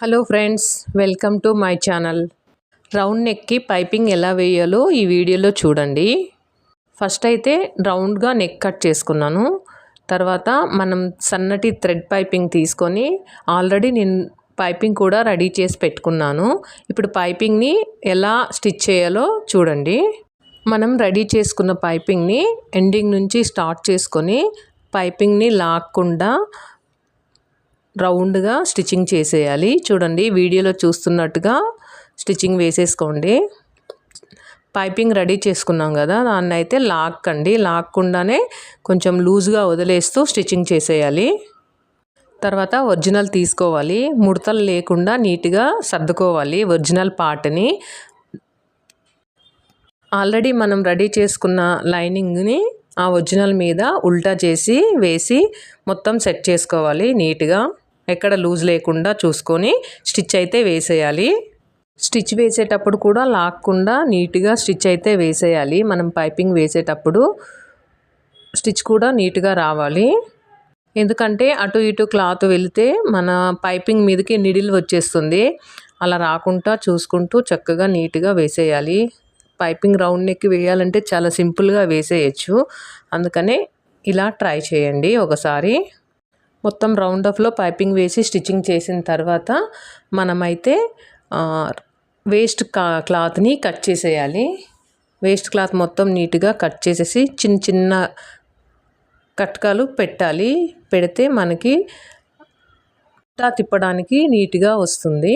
Hello friends welcome to my channel. Round నెక్కి piping ఎలా వేయాలో ఈ వీడియోలో చూడండి. ఫస్ట్ అయితే రౌండ్గా నెక్ కట్ చేసుకున్నాను. తర్వాత మనం సన్నటి థ్రెడ్ పైపింగ్ తీసుకొని ఆల్రెడీ నేను పైపింగ్ కూడా రెడీ చేసి పెట్టుకున్నాను. ఇప్పుడు పైపింగ్ని ఎలా స్టిచ్ చేయాలో చూడండి. మనం రెడీ చేసుకున్న పైపింగ్ని ఎండింగ్ నుంచి స్టార్ట్ చేసుకొని పైపింగ్ని లాక్కుండా రౌండ్గా స్టిచ్చింగ్ చేసేయాలి. చూడండి వీడియోలో చూస్తున్నట్టుగా స్టిచ్చింగ్ వేసేసుకోండి. పైపింగ్ రెడీ చేసుకున్నాం కదా దాన్ని అయితే లాక్కండి. లాక్కుండానే కొంచెం లూజ్గా వదిలేస్తూ స్టిచ్చింగ్ చేసేయాలి. తర్వాత ఒరిజినల్ తీసుకోవాలి. ముడతలు లేకుండా నీట్గా సర్దుకోవాలి ఒరిజినల్ పార్ట్ని. ఆల్రెడీ మనం రెడీ చేసుకున్న లైనింగ్ని ఆ ఒరిజినల్ మీద ఉల్టా చేసి వేసి మొత్తం సెట్ చేసుకోవాలి నీట్గా. ఎక్కడ లూజ్ లేకుండా చూసుకొని స్టిచ్ అయితే వేసేయాలి. స్టిచ్ వేసేటప్పుడు కూడా లాక్కుండా నీట్గా స్టిచ్ అయితే వేసేయాలి. మనం పైపింగ్ వేసేటప్పుడు స్టిచ్ కూడా నీట్గా రావాలి. ఎందుకంటే అటు ఇటు క్లాత్ వెళితే మన పైపింగ్ మీదకి నిడిల్ వచ్చేస్తుంది. అలా రాకుండా చూసుకుంటూ చక్కగా నీట్గా వేసేయాలి. పైపింగ్ రౌండ్ నెక్ వేయాలంటే చాలా సింపుల్గా వేసేయచ్చు. అందుకనే ఇలా ట్రై చేయండి ఒకసారి. మొత్తం రౌండ్ ఆఫ్లో పైపింగ్ వేసి స్టిచ్చింగ్ చేసిన తర్వాత మనమైతే వేస్ట్ క్లాత్ని కట్ చేసేయాలి. వేస్ట్ క్లాత్ మొత్తం నీట్గా కట్ చేసేసి చిన్న చిన్న కట్కాలు పెట్టాలి. పెడితే మనకి ఉల్టా తిప్పడానికి నీట్గా వస్తుంది.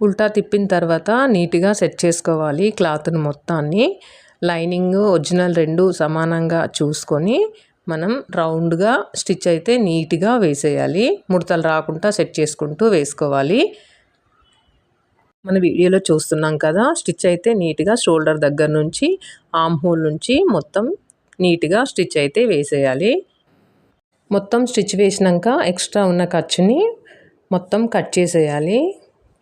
ఉల్టా తిప్పిన తర్వాత నీట్గా సెట్ చేసుకోవాలి క్లాత్ని మొత్తాన్ని. లైనింగ్ ఒరిజినల్ రెండు సమానంగా చూసుకొని మనం రౌండ్గా స్టిచ్ అయితే నీట్గా వేసేయాలి. ముడతలు రాకుండా సెట్ చేసుకుంటూ వేసుకోవాలి. మన వీడియోలో చూస్తున్నాం కదా స్టిచ్ అయితే నీట్గా షోల్డర్ దగ్గర నుంచి ఆమ్ హోల్ నుంచి మొత్తం నీట్గా స్టిచ్ అయితే వేసేయాలి. మొత్తం స్టిచ్ వేసినాక ఎక్స్ట్రా ఉన్న ఖర్చుని మొత్తం కట్ చేసేయాలి.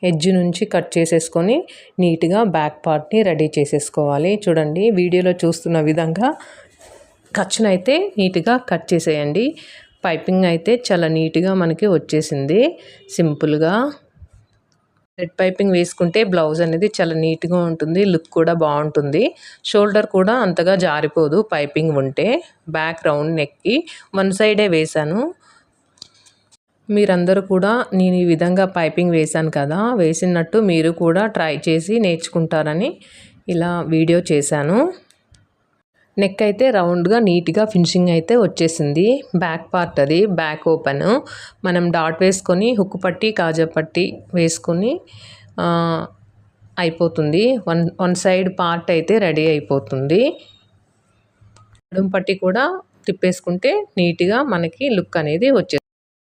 ఎడ్జ్ నుంచి కట్ చేసేసుకొని నీట్గా బ్యాక్ పార్ట్ని రెడీ చేసేసుకోవాలి. చూడండి వీడియోలో చూస్తున్న విధంగా ఖర్చునైతే నీట్గా కట్ చేసేయండి. పైపింగ్ అయితే చాలా నీట్గా మనకి వచ్చేసింది. సింపుల్గా. రెడ్ పైపింగ్ వేసుకుంటే బ్లౌజ్ అనేది చాలా నీట్గా ఉంటుంది. లుక్ కూడా బాగుంటుంది. షోల్డర్ కూడా అంతగా జారిపోదు పైపింగ్ ఉంటే. బ్యాక్ రౌండ్ నెక్కి వన్ సైడే వేశాను. మీరందరూ కూడా నేను ఈ విధంగా పైపింగ్ వేశాను కదా వేసినట్టు మీరు కూడా ట్రై చేసి నేర్చుకుంటారని ఇలా వీడియో చేశాను. నెక్ అయితే రౌండ్గా నీట్గా ఫినిషింగ్ అయితే వచ్చేసింది. బ్యాక్ పార్ట్ అది బ్యాక్ ఓపెన్ మనం డాట్ వేసుకొని హుక్ పట్టి కాజా పట్టి వేసుకొని అయిపోతుంది. వన్ వన్ సైడ్ పార్ట్ అయితే రెడీ అయిపోతుంది. నడుము పట్టి కూడా తిప్పేసుకుంటే నీట్గా మనకి లుక్ అనేది వచ్చేస్తుంది